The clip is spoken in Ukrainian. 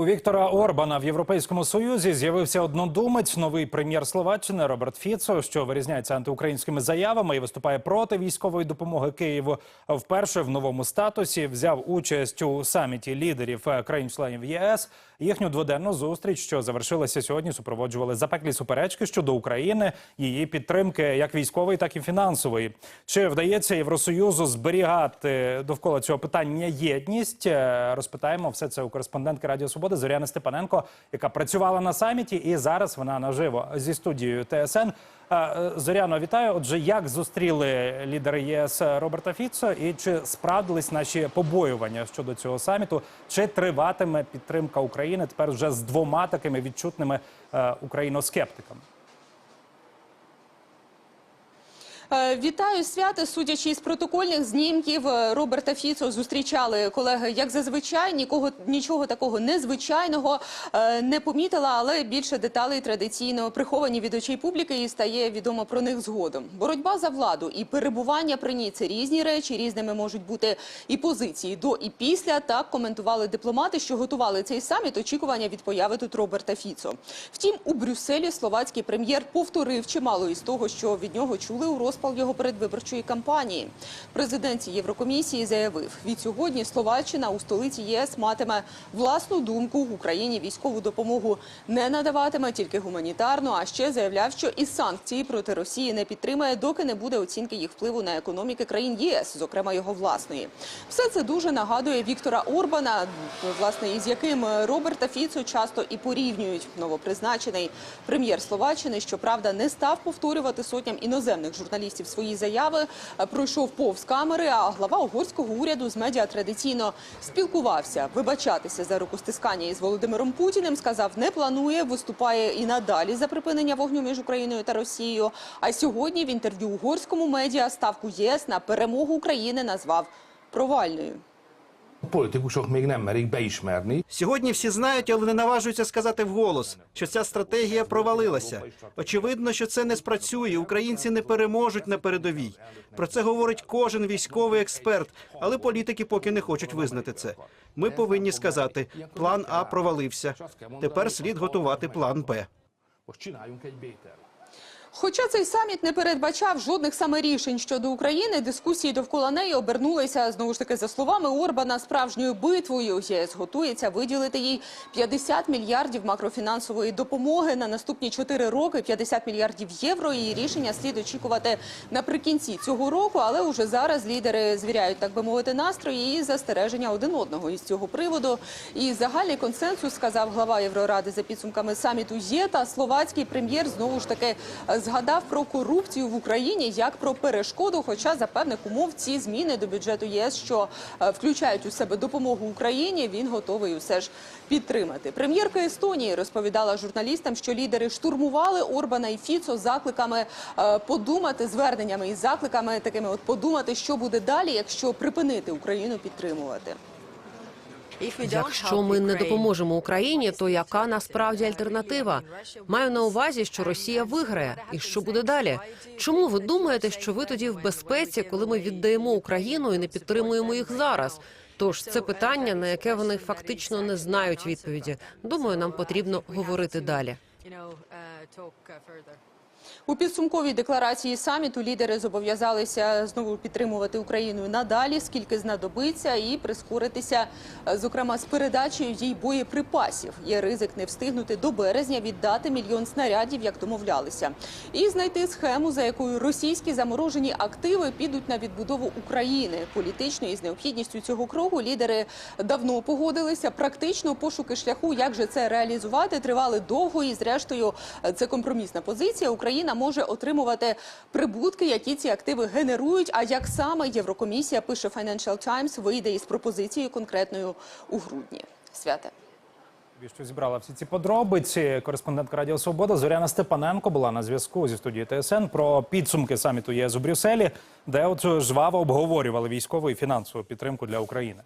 У Віктора Орбана в Європейському Союзі з'явився однодумець, новий прем'єр Словаччини Роберт Фіцо, що вирізняється антиукраїнськими заявами і виступає проти військової допомоги Києву. Вперше в новому статусі взяв участь у саміті лідерів е, країн-членів ЄС. Їхню дводенну зустріч, що завершилася сьогодні, супроводжували запеклі суперечки щодо України, її підтримки як військової, так і фінансової. Чи вдається Євросоюзу зберігати довкола цього питання єдність? Е, Розпитаємо все це у кореспондентки Радіо Свободи Зоряни Степаненко, яка працювала на саміті, і зараз вона наживо зі студією ТСН. Е, Зоряно, вітаю. Отже, як зустріли лідери ЄС Роберта Фіцо, і чи справдились наші побоювання щодо цього саміту? Чи триватиме підтримка України тепер вже з двома такими відчутними е, україноскептиками? Вітаю свято. Судячи з протокольних знімків е, Роберта Фіцо зустрічали колеги, як зазвичай, нікого нічого такого незвичайного е, не помітила, але більше деталей традиційно приховані від очей публіки і стає відомо про них згодом. Боротьба за владу і перебування при ній це різні речі. Різними можуть бути і позиції до і після. Так коментували дипломати, що готували цей саміт. Очікування від появи тут Роберта Фіцо. Втім, у Брюсселі словацький прем'єр повторив чимало із того, що від нього чули у розпал його передвиборчої кампанії. Президент Єврокомісії заявив, від сьогодні Словаччина у столиці ЄС матиме власну думку Україні військову допомогу не надаватиме тільки гуманітарну. А ще заявляв, що і санкції проти Росії не підтримає, доки не буде оцінки їх впливу на економіки країн ЄС, зокрема його власної. Все це дуже нагадує Віктора Орбана, власне, із яким Роберта Фіцо часто і порівнюють. Новопризначений прем'єр Словаччини, щоправда, не став повторювати сотням іноземних журналістів свої заяви. е, Пройшов повз камери. А глава угорського уряду з медіа традиційно спілкувався, вибачатися за рукостискання із Володимиром Путіним. Сказав, не планує, виступає і надалі за припинення вогню між Україною та Росією. А сьогодні в інтерв'ю угорському медіа ставку ЄС на перемогу України назвав провальною. Politikusok még nem merik beismerni. Сьогодні всі знають, але не наважуються сказати вголос, що ця стратегія провалилася. Очевидно, що це не спрацює. Українці не переможуть на передовій. Про це говорить кожен військовий експерт, але політики поки не хочуть визнати це. Ми повинні сказати, план А провалився. Тепер слід готувати план Б. Хоча цей саміт не передбачав жодних саме рішень щодо України, дискусії довкола неї обернулися знову ж таки за словами Орбана справжньою битвою. ЄС готується виділити їй 50 мільярдів макрофінансової допомоги на наступні 4 роки, 50 мільярдів євро. І рішення слід очікувати наприкінці цього року. Але уже зараз лідери звіряють, так би мовити, настрої і застереження один одного із цього приводу. І загальний консенсус сказав глава Євроради за підсумками саміту. Є та словацький прем'єр знову ж таки згадав про корупцію в Україні як про перешкоду. Хоча за певних умов ці зміни до бюджету ЄС, що е, включають у себе допомогу Україні, він готовий усе ж підтримати. Прем'єрка Естонії розповідала журналістам, що лідери штурмували Орбана і Фіцо закликами е, подумати зверненнями і закликами такими, от подумати, що буде далі, якщо припинити Україну підтримувати. Якщо ми не допоможемо Україні, то яка насправді альтернатива? Маю на увазі, що Росія виграє, і що буде далі? Чому ви думаєте, що ви тоді в безпеці, коли ми віддаємо Україну і не підтримуємо їх зараз? Тож це питання, на яке вони фактично не знають відповіді. Думаю, нам потрібно говорити далі. У підсумковій декларації саміту лідери зобов'язалися знову підтримувати Україну надалі, скільки знадобиться, і прискоритися, зокрема, з передачею їй боєприпасів. Є ризик не встигнути до березня віддати мільйон снарядів, як домовлялися, і знайти схему, за якою російські заморожені активи підуть на відбудову України. Політично і з необхідністю цього кроку лідери давно погодилися. Практично пошуки шляху, як же це реалізувати, тривали довго. І зрештою, це компромісна позиція. Україна може отримувати прибутки, які ці активи генерують. А як саме Єврокомісія пише Financial Times, вийде із пропозицією конкретною у грудні. Святе. Що зібрала всі ці подробиці. Кореспондентка Радіо Свобода Зоряна Степаненко була на зв'язку зі студією ТСН про підсумки саміту ЄС у Брюсселі, де от жваво обговорювали військову і фінансову підтримку для України.